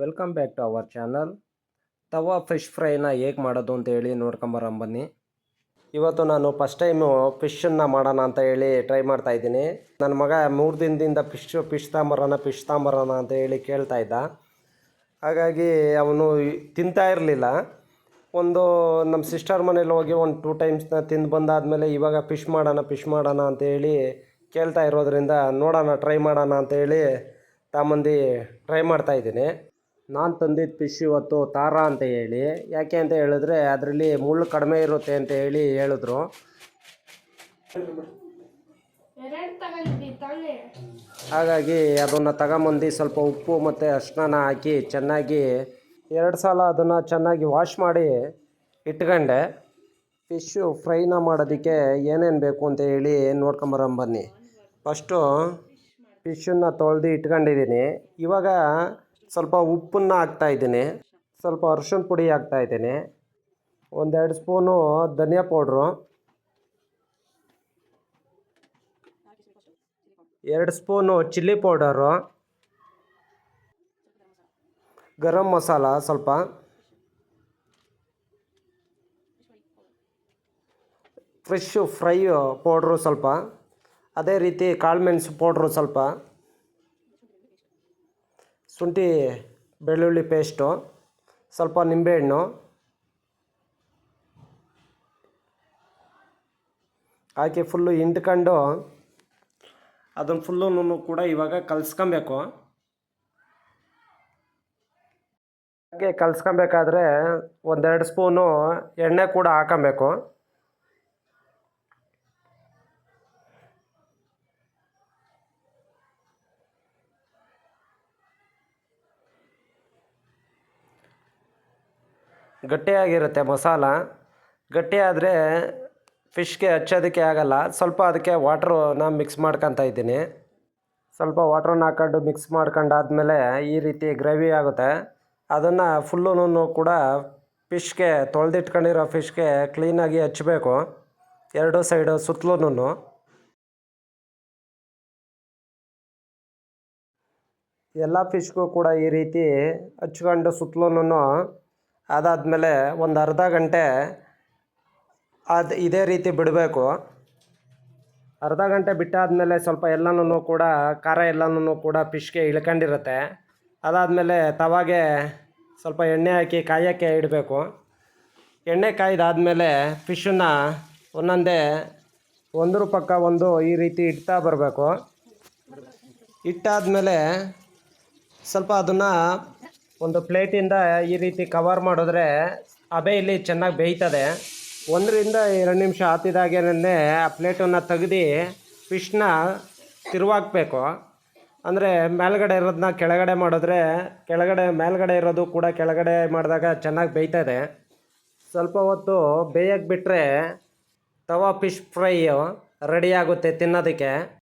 Welcome back to our channel tawa fish ಫ್ರೈನ ಹೇಗೆ ಮಾಡೋದು ಅಂತ ಹೇಳಿ ನೋಡ್ಕೊಂಬರಂ ಬನ್ನಿ. ಇವತ್ತು ನಾನು ಫಸ್ಟ್ ಟೈಮು ಫಿಶನ್ನು ಮಾಡೋಣ ಅಂತ ಹೇಳಿ ಟ್ರೈ ಮಾಡ್ತಾ ಇದ್ದೀನಿ. ನನ್ನ ಮಗ ಮೂರು ದಿನದಿಂದ ಫಿಶ್ ಫಿಶ್ ತಾಂಬರೋಣ ಫಿಶ್ ತಾಂಬರೋಣ ಅಂತ ಹೇಳಿ ಕೇಳ್ತಾ ಇದ್ದ. ಹಾಗಾಗಿ ಅವನು ತಿಂತಾ ಇರಲಿಲ್ಲ. ಒಂದು ನಮ್ಮ ಸಿಸ್ಟರ್ ಮನೇಲಿ ಹೋಗಿ ಒಂದು ಟೂ ಟೈಮ್ಸ್ನ ತಿಂದು ಬಂದಾದಮೇಲೆ ಇವಾಗ ಫಿಶ್ ಮಾಡೋಣ ಫಿಶ್ ಮಾಡೋಣ ಅಂತ ಹೇಳಿ ಕೇಳ್ತಾ ಇರೋದ್ರಿಂದ ನೋಡೋಣ ಟ್ರೈ ಮಾಡೋಣ ಅಂತ ಹೇಳಿ ತಾಂಬಂದು ಟ್ರೈ ಮಾಡ್ತಾ ಇದ್ದೀನಿ. ನಾನು ತಂದಿದ್ದ ಫಿಶ್ ಇವತ್ತು ತಾರ ಅಂತ ಹೇಳಿ. ಯಾಕೆ ಅಂತ ಹೇಳಿದ್ರೆ ಅದರಲ್ಲಿ ಮುಳ್ಳು ಕಡಿಮೆ ಇರುತ್ತೆ ಅಂತ ಹೇಳಿ ಹೇಳಿದ್ರು. ಹಾಗಾಗಿ ಅದನ್ನು ತಗೊಂಬಂದು ಸ್ವಲ್ಪ ಉಪ್ಪು ಮತ್ತು ಅರಿಶಿನ ಹಾಕಿ ಚೆನ್ನಾಗಿ ಎರಡು ಸಲ ಅದನ್ನು ಚೆನ್ನಾಗಿ ವಾಶ್ ಮಾಡಿ ಇಟ್ಕೊಂಡೆ. ಫಿಶ್ಶು ಫ್ರೈನ ಮಾಡೋದಕ್ಕೆ ಏನೇನು ಬೇಕು ಅಂತ ಹೇಳಿ ನೋಡ್ಕೊಂಬರೋಣ ಬನ್ನಿ. ಫಸ್ಟು ಫಿಶನ್ನು ತೊಳೆದು ಇಟ್ಕೊಂಡಿದ್ದೀನಿ. ಇವಾಗ ಸ್ವಲ್ಪ ಉಪ್ಪನ್ನು ಹಾಕ್ತಾ ಇದ್ದೀನಿ. ಸ್ವಲ್ಪ ಅರ್ಶಿಣ ಪುಡಿ ಹಾಕ್ತಾ ಇದ್ದೀನಿ. ಒಂದೆರಡು ಸ್ಪೂನು ಧನಿಯಾ ಪೌಡ್ರು. ಎರಡು spoon chilli powder. Garam masala ಸ್ವಲ್ಪ. ಫ್ರೆಶ್ಶು ಫ್ರೈ ಪೌಡ್ರು ಸ್ವಲ್ಪ. ಅದೇ ರೀತಿ ಕಾಳುಮೆಣಸು ಪೌಡ್ರು ಸ್ವಲ್ಪ. ಶುಂಠಿ, ಬೆಳ್ಳುಳ್ಳಿ ಪೇಸ್ಟು ಸ್ವಲ್ಪ ನಿಂಬೆಹಣ್ಣು, ಹಾಕಿ ಫುಲ್ಲು ಹಿಂಡ್ಕೊಂಡು ಅದನ್ನು ಫುಲ್ಲು ಕೂಡ ಇವಾಗ ಕಲಿಸ್ಕೊಬೇಕು. ಹಾಗೆ ಕಲಿಸ್ಕೊಬೇಕಾದ್ರೆ ಒಂದೆರಡು ಸ್ಪೂನು ಎಣ್ಣೆ ಕೂಡ ಹಾಕೊಬೇಕು. ಗಟ್ಟಿಯಾಗಿರುತ್ತೆ ಮಸಾಲ. ಗಟ್ಟಿಯಾದರೆ ಫಿಶ್ಗೆ ಹಚ್ಚೋದಕ್ಕೆ ಆಗಲ್ಲ. ಸ್ವಲ್ಪ ಅದಕ್ಕೆ ವಾಟ್ರನ್ನ ಮಿಕ್ಸ್ ಮಾಡ್ಕೊತಾ ಇದ್ದೀನಿ. ಸ್ವಲ್ಪ ವಾಟ್ರನ್ನ ಹಾಕೊಂಡು ಮಿಕ್ಸ್ ಮಾಡ್ಕೊಂಡಾದ್ಮೇಲೆ ಈ ರೀತಿ ಗ್ರೇವಿ ಆಗುತ್ತೆ. ಅದನ್ನು ಫುಲ್ಲೂ ಕೂಡ ಫಿಶ್ಗೆ ತೊಳೆದಿಟ್ಕೊಂಡಿರೋ ಫಿಶ್ಗೆ ಕ್ಲೀನಾಗಿ ಹಚ್ಚಬೇಕು ಎರಡು ಸೈಡು ಸುತ್ತಲೂ ಎಲ್ಲ ಫಿಶ್ಗೂ ಕೂಡ ಈ ರೀತಿ ಹಚ್ಕೊಂಡು ಸುತ್ತಲೂ ಅದಾದಮೇಲೆ ಒಂದು ಅರ್ಧ ಗಂಟೆ ಅದು ಇದೇ ರೀತಿ ಬಿಡಬೇಕು. ಅರ್ಧ ಗಂಟೆ ಬಿಟ್ಟಾದಮೇಲೆ ಸ್ವಲ್ಪ ಎಲ್ಲನೂ ಕೂಡ, ಖಾರ ಎಲ್ಲನೂ ಕೂಡ ಫಿಶ್ಗೆ ಇಳ್ಕೊಂಡಿರುತ್ತೆ. ಅದಾದಮೇಲೆ ತವಾಗೆ ಸ್ವಲ್ಪ ಎಣ್ಣೆ ಹಾಕಿ ಕಾಯೋಕ್ಕೆ ಇಡಬೇಕು. ಎಣ್ಣೆ ಕಾಯ್ದಾದಮೇಲೆ ಫಿಶನ್ನು ಒಂದೊಂದೇ ಒಂದ್ರ ಪಕ್ಕ ಒಂದು ಈ ರೀತಿ ಇಡ್ತಾ ಬರಬೇಕು. ಇಟ್ಟಾದಮೇಲೆ ಸ್ವಲ್ಪ ಅದನ್ನು ಒಂದು ಪ್ಲೇಟಿಂದ ಈ ರೀತಿ ಕವರ್ ಮಾಡಿದ್ರೆ ಅಬೆ ಇಲ್ಲಿ ಚೆನ್ನಾಗಿ ಬೇಯ್ತದೆ. ಒಂದರಿಂದ ಎರಡು ನಿಮಿಷ ಹಾತಿದಾಗೇನೆ ಆ ಪ್ಲೇಟನ್ನು ತೆಗ್ದು ಫಿಶ್ನ ತಿರುವಾಕ್ಬೇಕು. ಅಂದರೆ ಮೇಲ್ಗಡೆ ಇರೋದನ್ನ ಕೆಳಗಡೆ ಮಾಡಿದ್ರೆ ಕೆಳಗಡೆ ಮೇಲ್ಗಡೆ ಇರೋದು ಕೂಡ ಕೆಳಗಡೆ ಮಾಡಿದಾಗ ಚೆನ್ನಾಗಿ ಬೇಯ್ತದೆ. ಸ್ವಲ್ಪ ಹೊತ್ತು ಬೇಯಕ್ಕೆ ಬಿಟ್ಟರೆ ತವಾ ಫಿಶ್ ಫ್ರೈ ರೆಡಿಯಾಗುತ್ತೆ ತಿನ್ನೋದಕ್ಕೆ.